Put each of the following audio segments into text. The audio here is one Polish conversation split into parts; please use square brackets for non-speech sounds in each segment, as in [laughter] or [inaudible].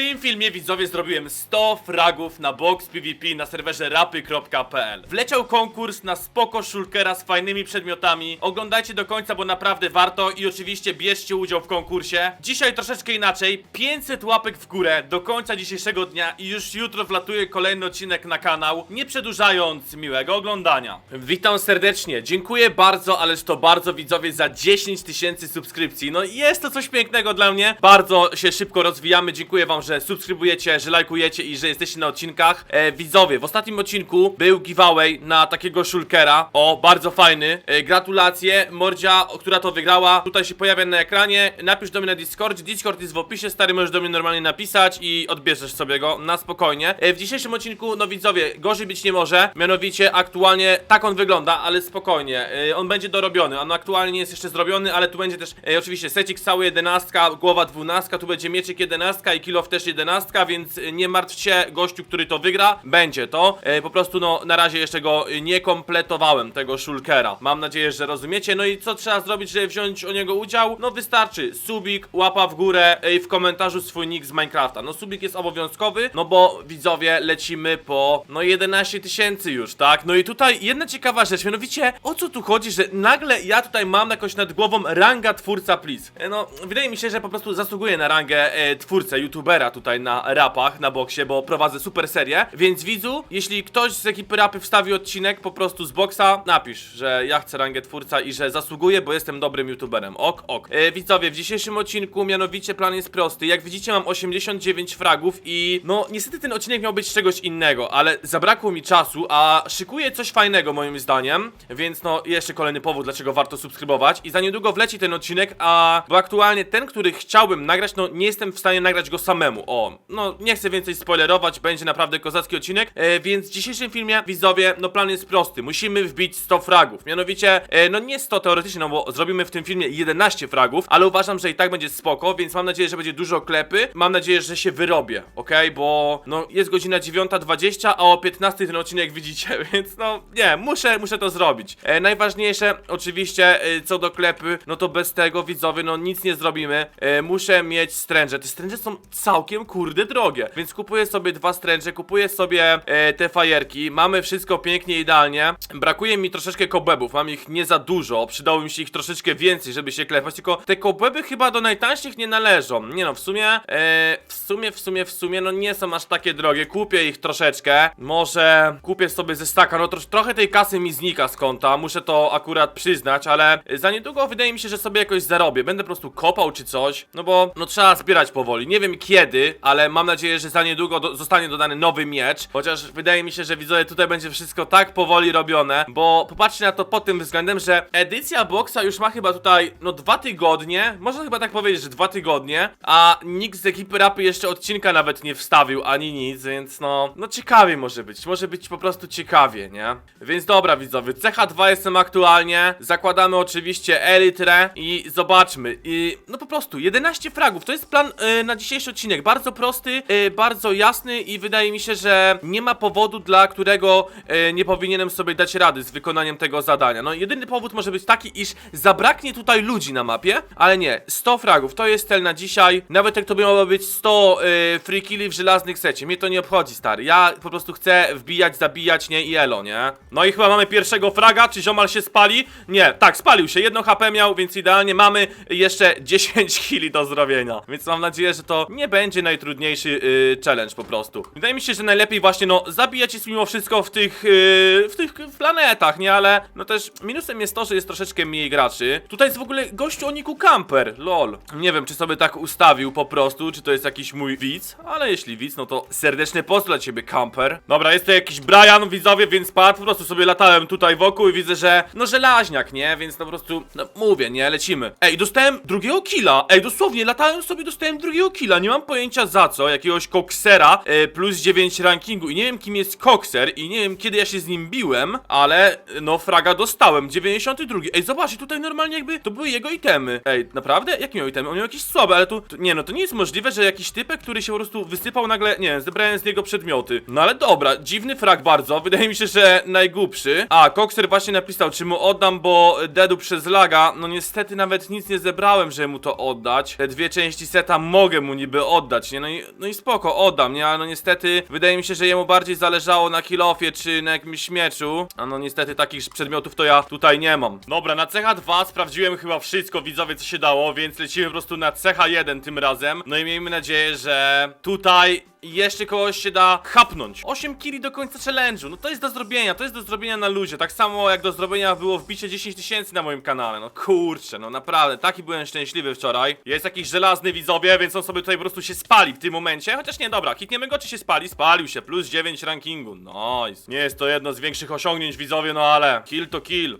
tym filmie widzowie zrobiłem 100 fragów na box PvP na serwerze rapy.pl Wleciał konkurs na spoko shulkera z fajnymi przedmiotami. Oglądajcie do końca, bo naprawdę warto i oczywiście bierzcie udział w konkursie. Dzisiaj troszeczkę inaczej, 500 łapek w górę do końca dzisiejszego dnia i już jutro wlatuje kolejny odcinek na kanał Nie przedłużając, miłego oglądania. Witam serdecznie, dziękuję bardzo, ależ to bardzo widzowie za 10 tysięcy subskrypcji. No jest to coś pięknego dla mnie, bardzo się szybko rozwijamy, dziękuję wam, że subskrybujecie, że lajkujecie i że jesteście na odcinkach. E, Widzowie, w ostatnim odcinku był giveaway na takiego shulkera. O, bardzo fajny, e, gratulacje, Mordzia, która to wygrała Tutaj się pojawia na ekranie, napisz do mnie na Discord, Discord jest w opisie, stary możesz do mnie normalnie napisać i odbierzesz sobie go na spokojnie. E, W dzisiejszym odcinku, no widzowie, gorzej być nie może, mianowicie aktualnie tak on wygląda, ale spokojnie, e, on będzie dorobiony, on aktualnie nie jest jeszcze zrobiony, ale tu będzie też e, oczywiście secik cały jedenastka, głowa dwunastka, tu będzie mieczyk jedenastka i kilof też jedenastka, więc e, nie martw się, gościu, który to wygra, będzie to, e, po prostu no na razie jeszcze go e, nie kompletowałem, tego shulkera, mam nadzieję, że rozumiecie, no i co trzeba zrobić, żeby wziąć o niego udział? No wystarczy, subik, łapa w górę e, i w komentarzu swój nick z Minecrafta, no subik jest obowiązkowy, no bo widzowie lecimy po, no 11 tysięcy już, tak? No i tutaj jedna ciekawa rzecz, mianowicie o co tu chodzi, że nagle ja tutaj mam jakoś nad głową ranga twórca please. E, No, wydaje mi się, że po prostu zasługuję na rangę e, twórcę, youtubera tutaj na rapach, na boksie, bo prowadzę super serię, więc widzu, jeśli ktoś z ekipy rapy wstawi odcinek po prostu z boksa, napisz, że ja chcę rangę twórca i że zasługuję, bo jestem dobrym youtuberem. Ok, ok. E, widzowie, w dzisiejszym odcinku mianowicie plan jest prosty. Jak widzicie mam 89 fragów i no niestety ten odcinek miał być czegoś innego, ale zabrakło mi czasu, a szykuję coś fajnego moim zdaniem, więc no jeszcze kolejny powód, dlaczego warto subskrybować i za niedługo wleci ten odcinek, a bo aktualnie ten, który chciałbym nagrać, no nie jestem w stanie nagrać go samemu. O, no nie chcę więcej spoilerować, będzie naprawdę kozacki odcinek, e, więc w dzisiejszym filmie, widzowie, no plan jest prosty, musimy wbić 100 fragów, mianowicie, e, no nie 100 teoretycznie, no bo zrobimy w tym filmie 11 fragów, ale uważam, że i tak będzie spoko, więc mam nadzieję, że będzie dużo klepy, mam nadzieję, że się wyrobię, okej, bo no jest godzina 9.20, a o 15 ten odcinek [laughs] widzicie, więc no nie, muszę, muszę to zrobić. E, najważniejsze, oczywiście, e, co do klepy, no to bez tego, widzowie, no nic nie zrobimy, e, muszę mieć stręże, te stręże są całkiem kurde drogie, więc kupuję sobie dwa stręże, kupuję sobie e, te fajerki, mamy wszystko pięknie, idealnie, brakuje mi troszeczkę kobebów, mam ich nie za dużo, przydało mi się ich troszeczkę więcej, żeby się klepać, tylko te kobeby chyba do najtańszych nie należą, nie no, w sumie, e, w sumie, w sumie, w sumie, no nie są aż takie drogie, kupię ich troszeczkę, może kupię sobie ze staka, no trosz, trochę tej kasy mi znika z konta, muszę to akurat przyznać, ale za niedługo wydaje mi się, że sobie jakoś zarobię, będę po prostu kopał czy coś, no bo, no trzeba zbierać powoli, nie wiem kiedy, ale mam nadzieję, że za niedługo do, zostanie dodany nowy miecz, chociaż wydaje mi się, że widzowie tutaj będzie wszystko tak powoli robione, bo popatrzcie na to pod tym względem, że edycja boxa już ma chyba tutaj, no dwa tygodnie, można chyba tak powiedzieć, że dwa tygodnie, a nikt z ekipy rapy jeszcze odcinka nawet nie wstawił, ani nic, więc no, no ciekawie może być, może być po prostu ciekawie, nie? Więc dobra widzowie, CH2 jestem aktualnie, zakładamy oczywiście elitrę i zobaczmy, i no po prostu 11 fragów, to jest plan y, na dzisiejszy odcinek, bardzo prosty, y, bardzo jasny i wydaje mi się, że nie ma powodu, dla którego y, nie powinienem sobie dać rady z wykonaniem tego zadania. No jedyny powód może być taki, iż zabraknie tutaj ludzi na mapie, ale nie, 100 fragów, to jest cel na dzisiaj, nawet jak to by miało być 100 y, free killi w żelaznych secie, mnie to nie obchodzi stary, ja po prostu chcę wbijać, zabijać, nie i elo, nie? No i chyba mamy pierwszego fraga, czy ziomal się spali? Nie, tak, spalił się, jedno HP miał, więc idealnie mamy jeszcze [laughs] 10 killi do zrobienia, więc mam nadzieję, że to nie będzie najtrudniejszy y, challenge po prostu. Wydaje mi się, że najlepiej właśnie, no, zabijać jest mimo wszystko w tych, y, w tych planetach, nie? Ale, no też minusem jest to, że jest troszeczkę mniej graczy. Tutaj jest w ogóle gościu o niku Camper, lol. Nie wiem, czy sobie tak ustawił po prostu, czy to jest jakiś mój widz, ale jeśli widz, no to serdeczny pozdro dla ciebie, Camper. Dobra, jest to jakiś Brian, widzowie, więc patrz, po prostu sobie latałem tutaj wokół i widzę, że, no, żelaźniak, nie? Więc po prostu, no, mówię, nie? Lecimy. Ej, dostałem drugiego killa, ej, dosłownie, latałem sobie, dostałem drugiego killa, nie mam pojęcia za co, jakiegoś koksera, e, plus 9 rankingu i nie wiem, kim jest kokser i nie wiem, kiedy ja się z nim biłem, ale, no, fraga dostałem, 92. Ej, zobaczcie, tutaj normalnie jakby, to były jego itemy. Ej, naprawdę? Jakie miał itemy? On miał jakieś słabe, ale tu, tu, nie no, to nie jest możliwe, że jakiś typek, który się po prostu wysypał nagle, nie wiem, zebrałem z niego przedmioty. No ale dobra, dziwny frag bardzo, [laughs] wydaje mi się, że najgłupszy. A, kokser właśnie napisał, czy mu oddam, bo dedu przez laga, no niestety nawet nic nie zebrałem, żeby mu to oddać. Te dwie części seta mogę mu niby oddać, oddać, nie? No i, no i spoko, oddam, nie? Ale no niestety, wydaje mi się, że jemu bardziej zależało na kilofie czy na jakimś mieczu. A no niestety takich przedmiotów to ja tutaj nie mam. Dobra, na CH2 sprawdziłem chyba wszystko, widzowie, co się dało, więc lecimy po prostu na CH1 tym razem. No i miejmy nadzieję, że tutaj jeszcze kogoś się da chapnąć. 8 kili do końca challenge'u, no to jest do zrobienia, to jest do zrobienia na luzie. Tak samo jak do zrobienia było wbicie 10 tysięcy na moim kanale. No kurczę, no naprawdę, taki byłem szczęśliwy wczoraj. Jest jakiś żelazny widzowie, więc on sobie tutaj po prostu się spali w tym momencie. Chociaż nie, dobra, klikniemy go, czy się spali? Spalił się, plus 9 rankingu. Nice. Nie jest to jedno z większych osiągnięć widzowie, no ale kill to kill.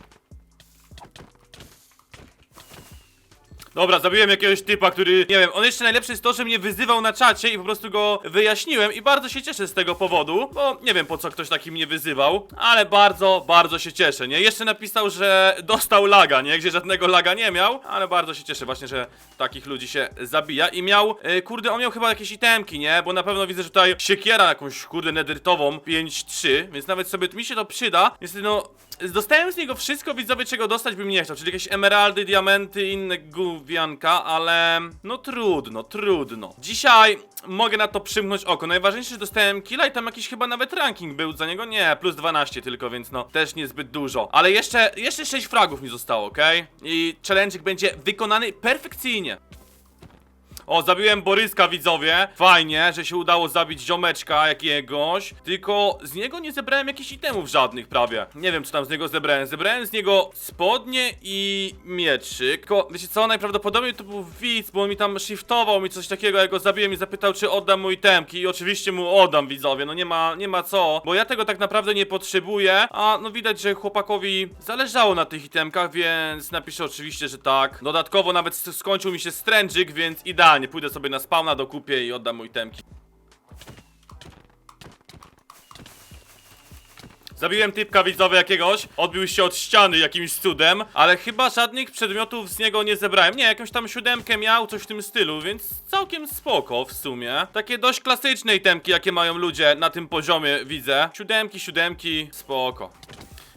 Dobra, zabiłem jakiegoś typa, który, nie wiem, on jeszcze najlepsze jest to, że mnie wyzywał na czacie i po prostu go wyjaśniłem i bardzo się cieszę z tego powodu, bo nie wiem po co ktoś taki mnie wyzywał, ale bardzo, bardzo się cieszę, nie? Jeszcze napisał, że dostał laga, nie? Gdzie żadnego laga nie miał, ale bardzo się cieszę właśnie, że takich ludzi się zabija i miał, e, kurde, on miał chyba jakieś itemki, nie? Bo na pewno widzę, że tutaj siekiera jakąś, kurde, nedertową 5-3, więc nawet sobie mi się to przyda, niestety no... Dostałem z niego wszystko, widzowie, czego dostać bym nie chciał, czyli jakieś emeraldy, diamenty, inne gówianka, ale no trudno, trudno. Dzisiaj mogę na to przymknąć oko. Najważniejsze, że dostałem killa i tam jakiś chyba nawet ranking był za niego. Nie, plus 12 tylko, więc no też niezbyt dużo. Ale jeszcze, jeszcze 6 fragów mi zostało, okej? I challenge'ik będzie wykonany perfekcyjnie. O, zabiłem Boryska, widzowie. Fajnie, że się udało zabić ziomeczka jakiegoś. Tylko z niego nie zebrałem jakichś itemów żadnych prawie. Nie wiem, co tam z niego zebrałem. Zebrałem z niego spodnie i mieczyk. Tylko, wiecie co, najprawdopodobniej to był widz, bo on mi tam shiftował mi coś takiego, jak go zabiłem i zapytał, czy oddam mu itemki. I oczywiście mu oddam, widzowie. No nie ma, nie ma co, bo ja tego tak naprawdę nie potrzebuję. A no widać, że chłopakowi zależało na tych itemkach, więc napiszę oczywiście, że tak. Dodatkowo nawet skończył mi się stręczyk, więc idealnie. Pójdę sobie na spawna, dokupię i oddam mu itemki. Zabiłem typka widzowy jakiegoś, odbił się od ściany jakimś cudem, ale chyba żadnych przedmiotów z niego nie zebrałem. Nie, jakąś tam siódemkę miał, coś w tym stylu, więc całkiem spoko w sumie. Takie dość klasyczne itemki, jakie mają ludzie na tym poziomie, widzę. Siódemki, siódemki, spoko.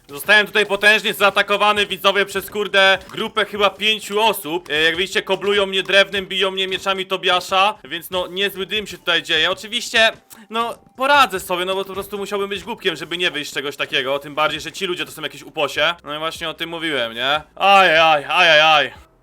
Zostałem tutaj potężnie zaatakowany, widzowie, przez kurde grupę chyba pięciu osób. E, jak widzicie, koblują mnie drewnem, biją mnie mieczami Tobiasza, więc no niezły dym się tutaj dzieje. Oczywiście, no poradzę sobie, no bo po prostu musiałbym być głupkiem, żeby nie wyjść z czegoś takiego. Tym bardziej, że ci ludzie to są jakieś uposie. No i właśnie o tym mówiłem, nie? Ajajaj, ajajaj.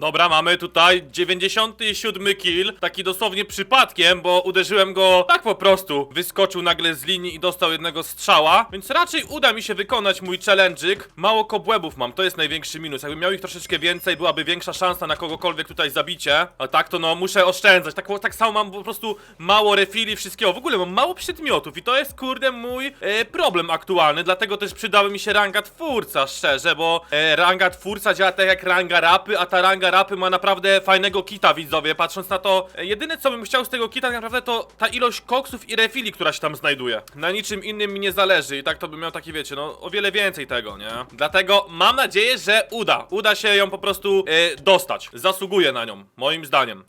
Dobra, mamy tutaj 97 kill, taki dosłownie przypadkiem, bo uderzyłem go tak po prostu. Wyskoczył nagle z linii i dostał jednego strzała, więc raczej uda mi się wykonać mój challenge'ik. Mało kobłębów mam, to jest największy minus. Jakbym miał ich troszeczkę więcej, byłaby większa szansa na kogokolwiek tutaj zabicie. A tak to no, muszę oszczędzać. Tak, tak samo mam po prostu mało refili wszystkiego. W ogóle mam mało przedmiotów i to jest kurde mój e, problem aktualny, dlatego też przydały mi się ranga twórca, szczerze, bo e, ranga twórca działa tak jak ranga rapy, a ta ranga rapy ma naprawdę fajnego kita, widzowie. Patrząc na to, jedyne co bym chciał z tego kita tak naprawdę to ta ilość koksów i refili, która się tam znajduje. Na niczym innym mi nie zależy i tak to bym miał taki, wiecie, no o wiele więcej tego, nie? Dlatego mam nadzieję, że uda. Uda się ją po prostu e, dostać. Zasługuje na nią, moim zdaniem.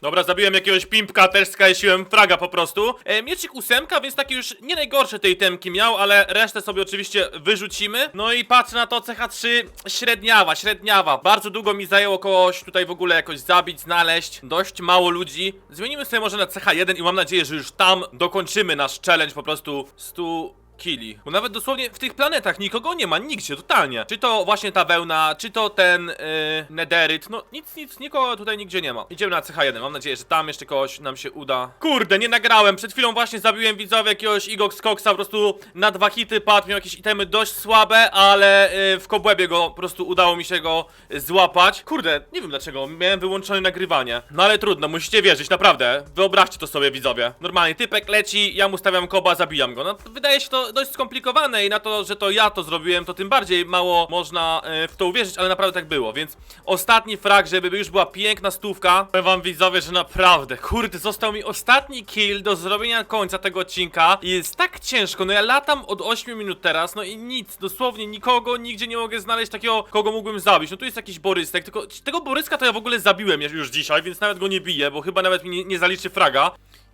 Dobra, zabiłem jakiegoś pimpka, też skalesiłem fraga po prostu. E, mieczyk ósemka, więc takie już nie najgorsze tej temki miał, ale resztę sobie oczywiście wyrzucimy. No i patrzę na to CH3, średniawa, średniawa. Bardzo długo mi zajęło kogoś tutaj w ogóle jakoś zabić, znaleźć. Dość mało ludzi. Zmienimy sobie może na CH1 i mam nadzieję, że już tam dokończymy nasz challenge po prostu 100 kili. Bo nawet dosłownie w tych planetach nikogo nie ma, nigdzie, totalnie. Czy to właśnie ta wełna, czy to ten yy, nederyt, no nic, nic, nikogo tutaj nigdzie nie ma. Idziemy na CH1, mam nadzieję, że tam jeszcze kogoś nam się uda. Kurde, nie nagrałem, przed chwilą właśnie zabiłem widzowie jakiegoś Igox Coxa, po prostu na dwa hity padł, miał jakieś itemy dość słabe, ale yy, w kobłębie go po prostu udało mi się go złapać. Kurde, nie wiem dlaczego, miałem wyłączone nagrywanie. No ale trudno, musicie wierzyć, naprawdę. Wyobraźcie to sobie widzowie. Normalnie, typek leci, ja mu stawiam koba, zabijam go. No wydaje się to dość skomplikowane i na to, że to ja to zrobiłem, to tym bardziej mało można e, w to uwierzyć, ale naprawdę tak było, więc ostatni frag, żeby już była piękna stówka. Powiem wam widzowie, że naprawdę, kurde, został mi ostatni kill do zrobienia końca tego odcinka i jest tak ciężko, no ja latam od 8 minut teraz, no i nic, dosłownie nikogo, nigdzie nie mogę znaleźć takiego, kogo mógłbym zabić. No tu jest jakiś Borysek, tylko tego Boryska to ja w ogóle zabiłem już dzisiaj, więc nawet go nie biję, bo chyba nawet mi nie, nie zaliczy fraga.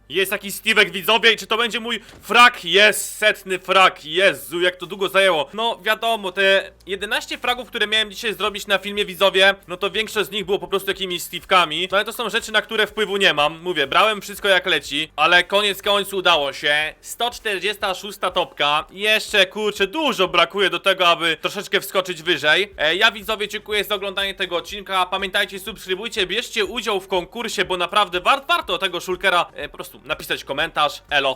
Jest jakiś Steve'ek widzowie i czy to będzie mój frak? Jest setny frak, Jezu, jak to długo zajęło. No wiadomo, te 11 fragów, które miałem dzisiaj zrobić na filmie widzowie, no to większość z nich było po prostu jakimiś Steve'kami. No ale to są rzeczy, na które wpływu nie mam. Mówię, brałem wszystko jak leci, ale koniec końców udało się. 146 topka. Jeszcze kurczę, dużo brakuje do tego, aby troszeczkę wskoczyć wyżej. E, ja widzowie dziękuję za oglądanie tego odcinka. Pamiętajcie, subskrybujcie, bierzcie udział w konkursie, bo naprawdę wart, warto tego shulkera e, po prostu napisać komentarz. Elo.